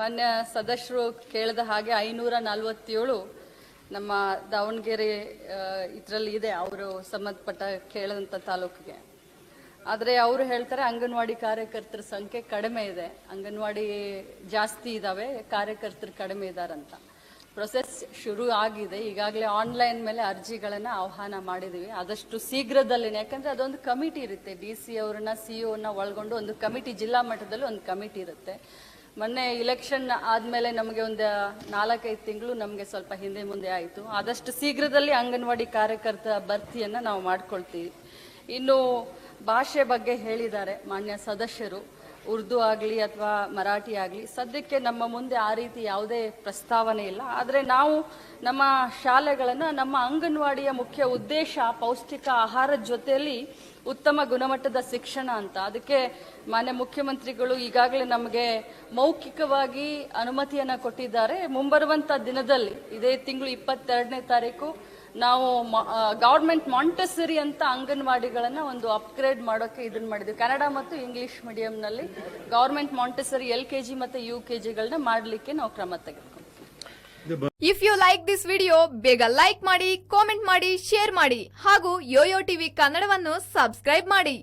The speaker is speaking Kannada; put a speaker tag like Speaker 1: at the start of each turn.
Speaker 1: ಮಾನ್ಯ ಸದಸ್ಯರು ಕೇಳಿದ ಹಾಗೆ ಐನೂರ ನಲವತ್ತೇಳು ನಮ್ಮ ದಾವಣಗೆರೆ ಇದರಲ್ಲಿ ಇದೆ ಅವರು ಸಂಬಂಧಪಟ್ಟ ಕೇಳಿದಂಥ ತಾಲೂಕಿಗೆ. ಆದರೆ ಅವರು ಹೇಳ್ತಾರೆ ಅಂಗನವಾಡಿ ಕಾರ್ಯಕರ್ತರ ಸಂಖ್ಯೆ ಕಡಿಮೆ ಇದೆ. ಅಂಗನವಾಡಿ ಜಾಸ್ತಿ ಇದ್ದಾವೆ ಕಾರ್ಯಕರ್ತರು ಕಡಿಮೆ ಇದ್ದಾರಂತ ಪ್ರೊಸೆಸ್ ಶುರು ಆಗಿದೆ. ಈಗಾಗಲೇ ಆನ್ಲೈನ್ ಮೇಲೆ ಅರ್ಜಿಗಳನ್ನು ಆಹ್ವಾನ ಮಾಡಿದ್ದೀವಿ ಆದಷ್ಟು ಶೀಘ್ರದಲ್ಲೇ ಯಾಕಂದರೆ ಅದೊಂದು ಕಮಿಟಿ ಇರುತ್ತೆ. ಡಿ ಸಿ ಅವ್ರನ್ನ ಸಿ ಒನ್ನ ಒಳಗೊಂಡು ಒಂದು ಕಮಿಟಿ, ಜಿಲ್ಲಾ ಮಟ್ಟದಲ್ಲಿ ಒಂದು ಕಮಿಟಿ ಇರುತ್ತೆ. ಮೊನ್ನೆ ಇಲೆಕ್ಷನ್ ಆದಮೇಲೆ ನಮಗೆ ಒಂದು ನಾಲ್ಕೈದು ತಿಂಗಳು ನಮಗೆ ಸ್ವಲ್ಪ ಹಿಂದೆ ಮುಂದೆ ಆಯಿತು. ಆದಷ್ಟು ಶೀಘ್ರದಲ್ಲಿ ಅಂಗನವಾಡಿ ಕಾರ್ಯಕರ್ತ ಭರ್ತಿಯನ್ನು ನಾವು ಮಾಡ್ಕೊಳ್ತೀವಿ. ಇನ್ನು ಭಾಷೆ ಬಗ್ಗೆ ಹೇಳಿದ್ದಾರೆ ಮಾನ್ಯ ಸದಸ್ಯರು. ಉರ್ದು ಆಗಲಿ ಅಥವಾ ಮರಾಠಿ ಆಗಲಿ, ಸದ್ಯಕ್ಕೆ ನಮ್ಮ ಮುಂದೆ ಆ ರೀತಿ ಯಾವುದೇ ಪ್ರಸ್ತಾವನೆ ಇಲ್ಲ. ಆದರೆ ನಾವು ನಮ್ಮ ಶಾಲೆಗಳನ್ನು, ನಮ್ಮ ಅಂಗನವಾಡಿಯ ಮುಖ್ಯ ಉದ್ದೇಶ ಪೌಷ್ಟಿಕ ಆಹಾರದ ಜೊತೆಯಲ್ಲಿ ಉತ್ತಮ ಗುಣಮಟ್ಟದ ಶಿಕ್ಷಣ ಅಂತ. ಅದಕ್ಕೆ ಮಾನ್ಯ ಮುಖ್ಯಮಂತ್ರಿಗಳು ಈಗಾಗಲೇ ನಮಗೆ ಮೌಖಿಕವಾಗಿ ಅನುಮತಿಯನ್ನು ಕೊಟ್ಟಿದ್ದಾರೆ. ಮುಂಬರುವಂಥ ದಿನದಲ್ಲಿ, ಇದೇ ತಿಂಗಳು ಇಪ್ಪತ್ತೆರಡನೇ ತಾರೀಕು ನಾವು ಗೌರ್ಮೆಂಟ್ ಮಾಂಟೆಸರಿ ಅಂತ ಅಂಗನವಾಡಿಗಳನ್ನ ಒಂದು ಅಪ್ಗ್ರೇಡ್ ಮಾಡೋಕೆ ಇದನ್ನ ಮಾಡಿದ್ವಿ. ಕನ್ನಡ ಮತ್ತು English ಮೀಡಿಯಂನಲ್ಲಿ government Montessori L K G ಮತ್ತು ಯು ಕೆ ಜಿಗಳನ್ನ ಮಾಡಲಿಕ್ಕೆ ನಾವು ಕ್ರಮ ತೆಗೆದುಕೊಂಡ್ವಿ.
Speaker 2: If you like this video ಬೇಗ ಲೈಕ್ ಮಾಡಿ ಕಾಮೆಂಟ್ ಮಾಡಿ ಶೇರ್ ಮಾಡಿ ಹಾಗೂ ಯೋಯೋ ಟಿವಿ ಕನ್ನಡವನ್ನು ಸಬ್ಸ್ಕ್ರೈಬ್ ಮಾಡಿ.